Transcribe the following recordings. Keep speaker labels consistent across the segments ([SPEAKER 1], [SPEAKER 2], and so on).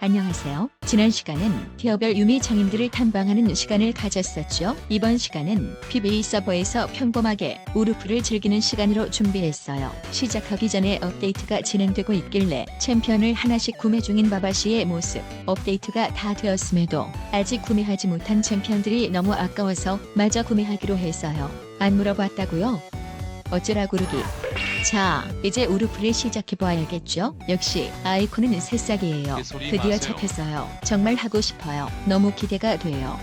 [SPEAKER 1] 안녕하세요. 지난 시간은 티어별 유미 장인들을 탐방하는 시간을 가졌었죠. 이번 시간은 PBA 서버에서 평범하게 우르프를 즐기는 시간으로 준비했어요. 시작하기 전에 업데이트가 진행되고 있길래 챔피언을 하나씩 구매 중인 바바시의 모습. 업데이트가 다 되었음에도 아직 구매하지 못한 챔피언들이 너무 아까워서 마저 구매하기로 했어요. 안 물어봤다고요? 어쩌라 구르기. 자, 이제 우르프를 시작해봐야겠죠? 역시 아이콘은 새싹이에요.
[SPEAKER 2] 그 소리
[SPEAKER 1] 드디어
[SPEAKER 2] 마세요.
[SPEAKER 1] 잡혔어요. 정말 하고 싶어요. 너무 기대가 돼요.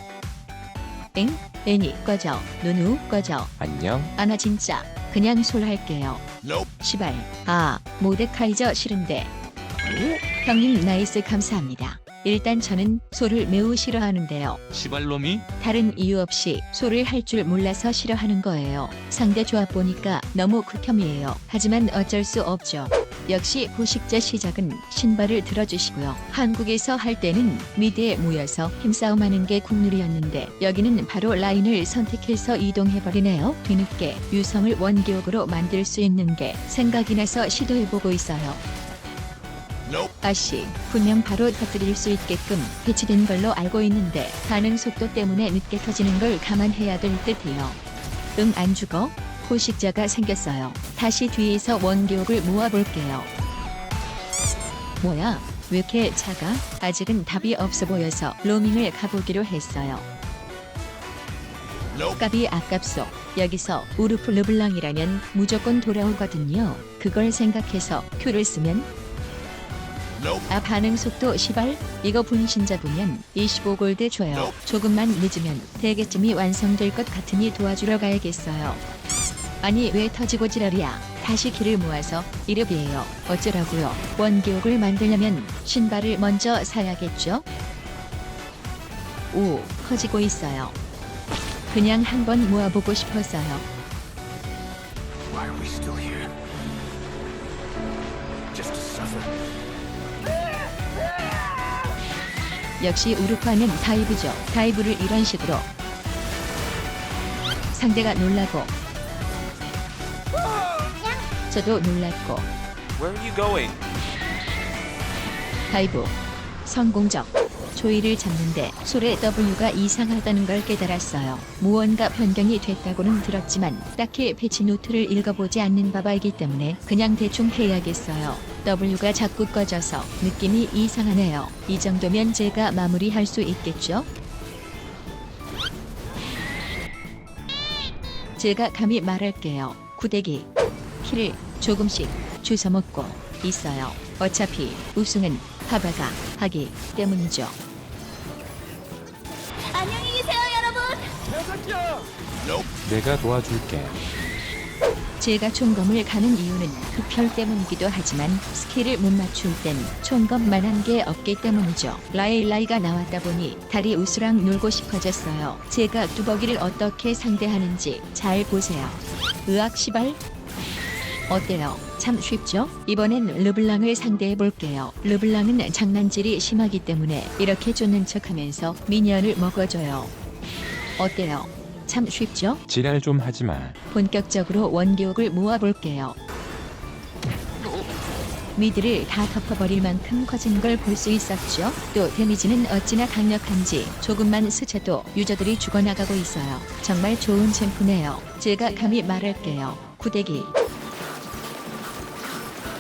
[SPEAKER 1] 엥? 애니 꺼져. 누누 꺼져.
[SPEAKER 3] 안녕.
[SPEAKER 1] 아나 진짜 그냥 솔 할게요. 시발. 아, 모데카이저 싫은데. 형님 나이스 감사합니다. 일단 저는 소를 매우 싫어하는데요.
[SPEAKER 2] 시발놈이
[SPEAKER 1] 다른 이유 없이 소를 할 줄 몰라서 싫어하는 거예요. 상대 조합 보니까 너무 극혐이에요. 하지만 어쩔 수 없죠. 역시 포식자 시작은 신발을 들어주시고요. 한국에서 할 때는 미드에 모여서 힘싸움하는 게 국룰이었는데 여기는 바로 라인을 선택해서 이동해버리네요. 뒤늦게 유성을 원기옥으로 만들 수 있는 게 생각이 나서 시도해보고 있어요. 아씨, 분명 바로 터뜨릴 수 있게끔 배치된 걸로 알고 있는데 반응 속도 때문에 늦게 터지는 걸 감안해야 될 듯해요. 응 안 죽어? 포식자가 생겼어요. 다시 뒤에서 원기옥을 모아볼게요. 뭐야? 왜 이렇게 작아? 아직은 답이 없어 보여서 로밍을 가보기로 했어요. 값이 아깝소. 여기서 우르프 르블랑이라면 무조건 돌아오거든요. 그걸 생각해서 큐를 쓰면 아 반응 속도 시발. 이거 분신 잡으면 25골드 줘요. 조금만 늦으면 대게쯤이 완성될 것 같으니 도와주러 가야겠어요. 아니 왜 터지고 지랄이야? 다시 길을 모아서 이름이에요. 어쩌라고요? 원기옥을 만들려면 신발을 먼저 사야겠죠? 오 커지고 있어요. 그냥 한번 모아보고 싶었어요.
[SPEAKER 4] Why are we still here? Just to suffer.
[SPEAKER 1] 역시 우르파는 다이브죠. 다이브를 이런 식으로. 상대가 놀라고. 저도 놀랐고.
[SPEAKER 2] Where are you going?
[SPEAKER 1] 다이브. 성공적 조이를 잡는데 솔의 W가 이상하다는 걸 깨달았어요. 무언가 변경이 됐다고는 들었지만 딱히 패치 노트를 읽어보지 않는 바바이기 때문에 그냥 대충 해야겠어요. W가 자꾸 꺼져서 느낌이 이상하네요. 이 정도면 제가 마무리할 수 있겠죠? 제가 감히 말할게요. 구대기 키를 조금씩 주워 먹고 있어요. 어차피 우승은 바바가 하기 때문이죠.
[SPEAKER 3] 내가 도와줄게.
[SPEAKER 1] 제가 총검을 가는 이유는 흡혈 때문이기도 하지만 스킬을 못 맞출 땐 총검만 한 게 없기 때문이죠. 라일라이가 나왔다 보니 다리 우스랑 놀고 싶어졌어요. 제가 뚜벅이를 어떻게 상대하는지 잘 보세요. 의학 시발 어때요? 참 쉽죠? 이번엔 르블랑을 상대해 볼게요. 르블랑은 장난질이 심하기 때문에 이렇게 쫓는 척하면서 미니언을 먹어줘요. 어때요? 참 쉽죠?
[SPEAKER 3] 지랄 좀 하지 마.
[SPEAKER 1] 본격적으로 원기옥을 모아볼게요. 미드를 다 덮어버릴 만큼 커진 걸 볼 수 있었죠. 또 데미지는 어찌나 강력한지 조금만 스쳐도 유저들이 죽어나가고 있어요. 정말 좋은 챔프네요. 제가 감히 말할게요. 구대기.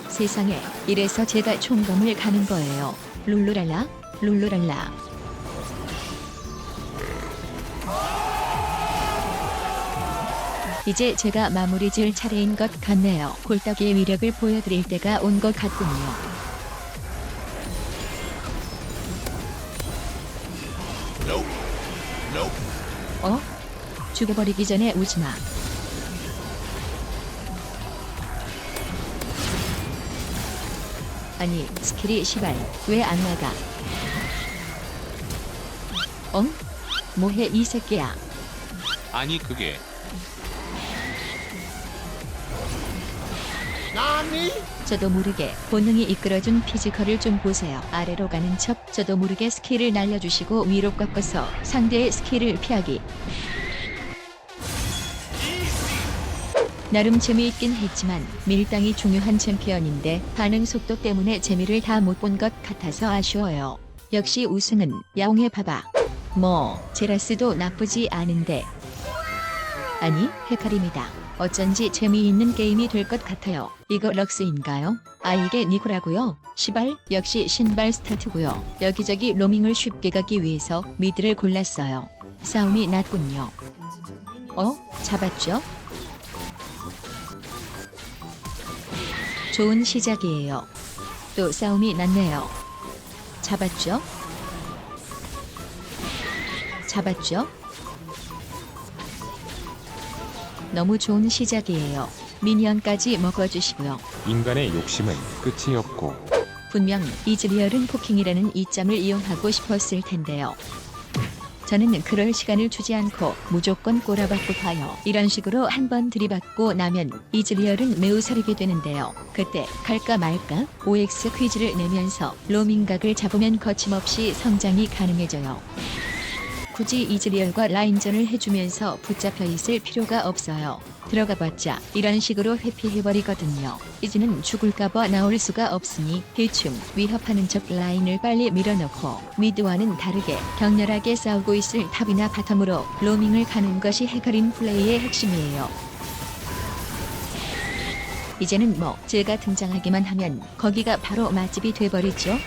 [SPEAKER 1] 세상에 이래서 제가 총검을 가는 거예요. 룰루랄라 룰루랄라. 이제 제가 마무리 지을 차례인 것 같네요. 골떡이의 위력을 보여드릴 때가 온 것 같군요. 어? 죽여버리기 전에 오지마. 아니, 스킬이 시발, 왜 안 나가? 엉? 뭐해 이 새끼야.
[SPEAKER 2] 아니 그게
[SPEAKER 1] 저도 모르게 본능이 이끌어준 피지컬을 좀 보세요. 아래로 가는 척 저도 모르게 스킬을 날려주시고 위로 꺾어서 상대의 스킬을 피하기. 나름 재미있긴 했지만 밀당이 중요한 챔피언인데 반응 속도 때문에 재미를 다 못 본 것 같아서 아쉬워요. 역시 우승은 야옹의 바바. 뭐 제라스도 나쁘지 않은데 아니 헤카림이다. 어쩐지 재미있는 게임이 될 것 같아요. 이거 럭스인가요? 아 이게 니코라고요? 시발 역시 신발 스타트고요. 여기저기 로밍을 쉽게 가기 위해서 미드를 골랐어요. 싸움이 났군요. 어? 잡았죠? 좋은 시작이에요. 또 싸움이 났네요. 잡았죠? 잡았죠? 너무 좋은 시작이에요. 미니언까지 먹어주시고요.
[SPEAKER 3] 인간의 욕심은 끝이 없고
[SPEAKER 1] 분명 이즈리얼은 포킹이라는 이점을 이용하고 싶었을 텐데요. 저는 그럴 시간을 주지 않고 무조건 꼬라박고 봐요. 이런 식으로 한 번 들이받고 나면 이즈리얼은 매우 사리게 되는데요. 그때 갈까 말까 OX 퀴즈를 내면서 로밍각을 잡으면 거침없이 성장이 가능해져요. 굳이 이즈리얼과 라인전을 해주면서 붙잡혀 있을 필요가 없어요. 들어가봤자 이런 식으로 회피해버리거든요. 이즈는 죽을까봐 나올 수가 없으니 대충 위협하는 척 라인을 빨리 밀어넣고 미드와는 다르게 격렬하게 싸우고 있을 탑이나 바텀으로 로밍을 가는 것이 헤카림 플레이의 핵심이에요. 이제는 뭐 제가 등장하기만 하면 거기가 바로 맛집이 돼버리죠.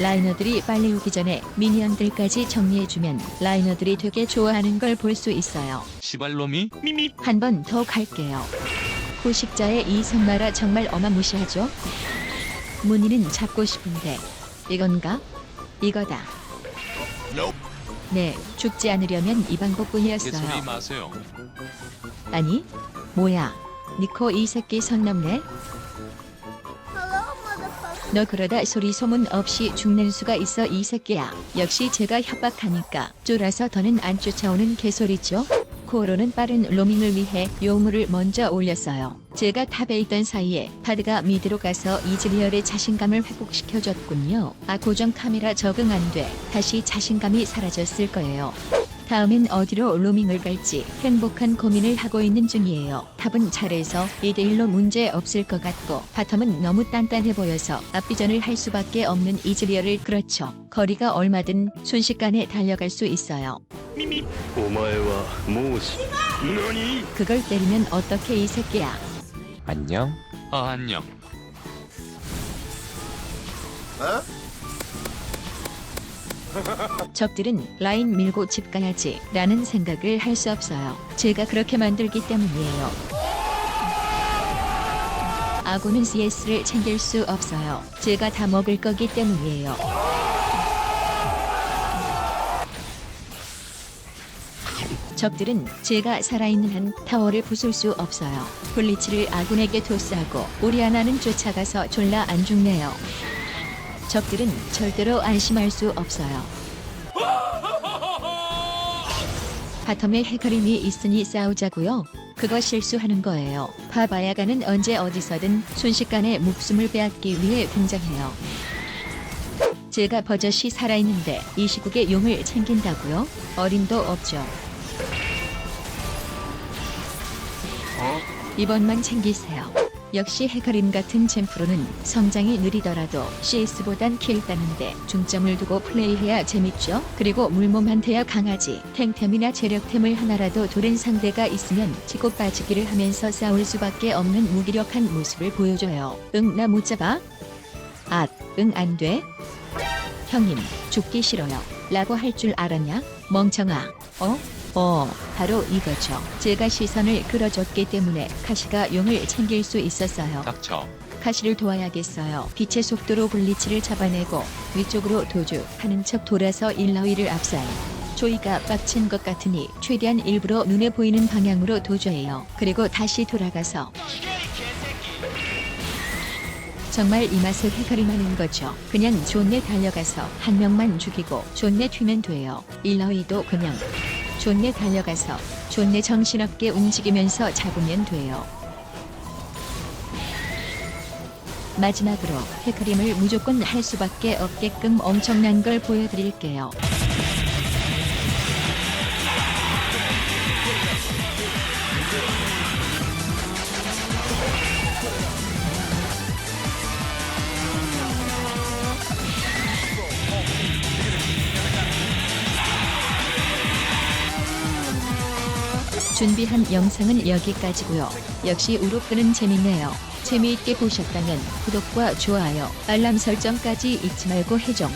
[SPEAKER 1] 라이너들이 빨리 오기 전에 미니언들까지 정리해주면 라이너들이 되게 좋아하는 걸 볼 수 있어요.
[SPEAKER 2] 시발놈이? 미미.
[SPEAKER 1] 한 번 더 갈게요. 후식자의 이 선마라 정말 어마무시하죠? 문의는 잡고 싶은데 이건가? 이거다. 네, 죽지 않으려면 이 방법뿐이었어요.
[SPEAKER 2] 마세요.
[SPEAKER 1] 아니, 뭐야? 니코 이 새끼 선 넘네? 너 그러다 소리 소문 없이 죽는 수가 있어 이 새끼야. 역시 제가 협박하니까 쫄아서 더는 안 쫓아오는 개소리죠. 코로는 빠른 로밍을 위해 요물을 먼저 올렸어요. 제가 탑에 있던 사이에 파드가 미드로 가서 이즈리얼의 자신감을 회복시켜줬군요. 아 고정 카메라 적응 안 돼. 다시 자신감이 사라졌을 거예요. 다음엔 어디로 로밍을 갈지 행복한 고민을 하고 있는 중이에요. 탑은 잘해서 2대1로 문제 없을 것 같고 바텀은 너무 단단해 보여서 앞비전을 할 수밖에 없는 이즈리얼을 그렇죠. 거리가 얼마든 순식간에 달려갈 수 있어요.
[SPEAKER 4] お前はもうし何
[SPEAKER 1] 그걸 때리면 어떻게 이 새끼야.
[SPEAKER 3] 안녕
[SPEAKER 2] 아 안녕.
[SPEAKER 1] 적들은 라인 밀고 집 가야지 라는 생각을 할 수 없어요. 제가 그렇게 만들기 때문이에요. 아군은 CS를 챙길 수 없어요. 제가 다 먹을 거기 때문이에요. 적들은 제가 살아있는 한 타워를 부술 수 없어요. 블리츠를 아군에게 토스하고 우리 하나는 쫓아가서 졸라 안 죽네요. 적들은 절대로 안심할 수 없어요. 바텀에 헤카림이 있으니 싸우자고요. 그거 실수하는 거예요. 파바야가는 언제 어디서든 순식간에 목숨을 빼앗기 위해 등장해요. 제가 버젓이 살아있는데 이 시국에 용을 챙긴다고요? 어림도 없죠. 이번만 챙기세요. 역시 헤카림 같은 챔프로는 성장이 느리더라도 CS보단 킬 따는데 중점을 두고 플레이해야 재밌죠. 그리고 물몸한테야 강하지. 탱템이나 재력템을 하나라도 도른 상대가 있으면 치고 빠지기를 하면서 싸울 수밖에 없는 무기력한 모습을 보여줘요. 응 나 못 잡아? 아, 응 안 돼? 형님, 죽기 싫어요. 라고 할 줄 알았냐? 멍청아. 어? 어, 바로 이거죠. 제가 시선을 끌어줬기 때문에 카시가 용을 챙길 수 있었어요.
[SPEAKER 2] 닥쳐.
[SPEAKER 1] 카시를 도와야겠어요. 빛의 속도로 블리츠를 잡아내고 위쪽으로 도주 하는 척 돌아서 일러위를 압살. 조이가 빡친 것 같으니 최대한 일부러 눈에 보이는 방향으로 도주해요. 그리고 다시 돌아가서 정말 이 맛을 헤카림하는 거죠. 그냥 존내 달려가서 한 명만 죽이고 존내 튀면 돼요. 일러위도 그냥 존내 달려가서 존내 정신없게 움직이면서 잡으면 돼요. 마지막으로 헤크림을 무조건 할 수밖에 없게끔 엄청난 걸 보여드릴게요. 준비한 영상은 여기까지고요. 역시 우루프는 재밌네요. 재미있게 보셨다면 구독과 좋아요, 알람 설정까지 잊지 말고 해줘.